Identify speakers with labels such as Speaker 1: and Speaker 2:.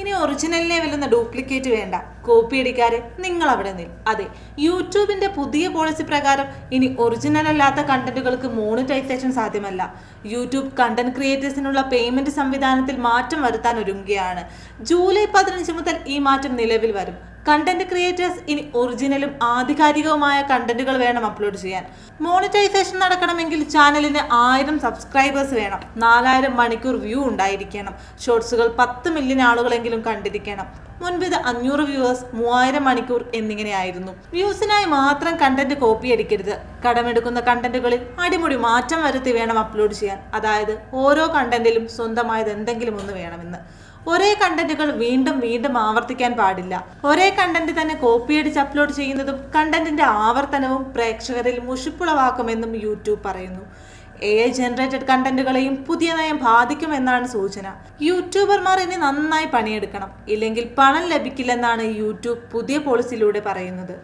Speaker 1: ഇനി ഒറിജിനലിനെ വെല്ലുന്ന ഡ്യൂപ്ലിക്കേറ്റ് വേണ്ട. കോപ്പി അടിക്കാരെ നിങ്ങൾ അവിടെ നിൽ. അതെ യൂട്യൂബിന്റെ പുതിയ പോളിസി പ്രകാരം ഇനി ഒറിജിനൽ അല്ലാത്ത കണ്ടന്റുകൾക്ക് മോണിറ്റൈസേഷൻ സാധ്യമല്ല. യൂട്യൂബ് കണ്ടന്റ് ക്രിയേറ്റേഴ്സിനുള്ള പേയ്മെന്റ് സംവിധാനത്തിൽ മാറ്റം വരുത്താൻ ഒരുങ്ങുകയാണ്. ജൂലൈ പതിനഞ്ച് മുതൽ ഈ മാറ്റം നിലവിൽ വരും. കണ്ടന്റ് ക്രിയേറ്റേഴ്സ് ഇനി ഒറിജിനലും ആധികാരികവുമായ കണ്ടന്റുകൾ വേണം അപ്ലോഡ് ചെയ്യാൻ. മോണിറ്റൈസേഷൻ നടക്കണമെങ്കിൽ ചാനലിന് ആയിരം സബ്സ്ക്രൈബേഴ്സ് വേണം. നാലായിരം മണിക്കൂർ വ്യൂ ഉണ്ടായിരിക്കണം. ഷോർട്സുകൾ പത്ത് മില്യൺ ആളുകളെങ്കിലും കണ്ടിരിക്കണം. മുൻപ് ഇത് അഞ്ഞൂറ് വ്യൂവേഴ്സ് മൂവായിരം മണിക്കൂർ എന്നിങ്ങനെയായിരുന്നു. വ്യൂസിനായി മാത്രം കണ്ടന്റ് കോപ്പി അടിക്കരുത്. കടമെടുക്കുന്ന കണ്ടന്റുകളിൽ അടിമുടി മാറ്റം വരുത്തി വേണം അപ്ലോഡ് ചെയ്യാൻ. അതായത് ഓരോ കണ്ടന്റിലും സ്വന്തമായത് എന്തെങ്കിലും ഒന്ന് വേണമെന്ന്. ഒരേ കണ്ടന്റുകൾ വീണ്ടും വീണ്ടും ആവർത്തിക്കാൻ പാടില്ല. ഒരേ കണ്ടന്റ് തന്നെ കോപ്പി കോപ്പിയടിച്ച് അപ്ലോഡ് ചെയ്യുന്നതും കണ്ടന്റിന്റെ ആവർത്തനവും പ്രേക്ഷകരിൽ മുഷിപ്പുളവാക്കുമെന്നും യൂട്യൂബ് പറയുന്നു. എ ഐ ജനറേറ്റഡ് കണ്ടന്റുകളെയും പുതിയ നയം ബാധിക്കുമെന്നാണ് സൂചന. യൂട്യൂബർമാർ ഇനി നന്നായി പണിയെടുക്കണം. ഇല്ലെങ്കിൽ പണം ലഭിക്കില്ലെന്നാണ് യൂട്യൂബ് പുതിയ പോളിസിയിലൂടെ പറയുന്നത്.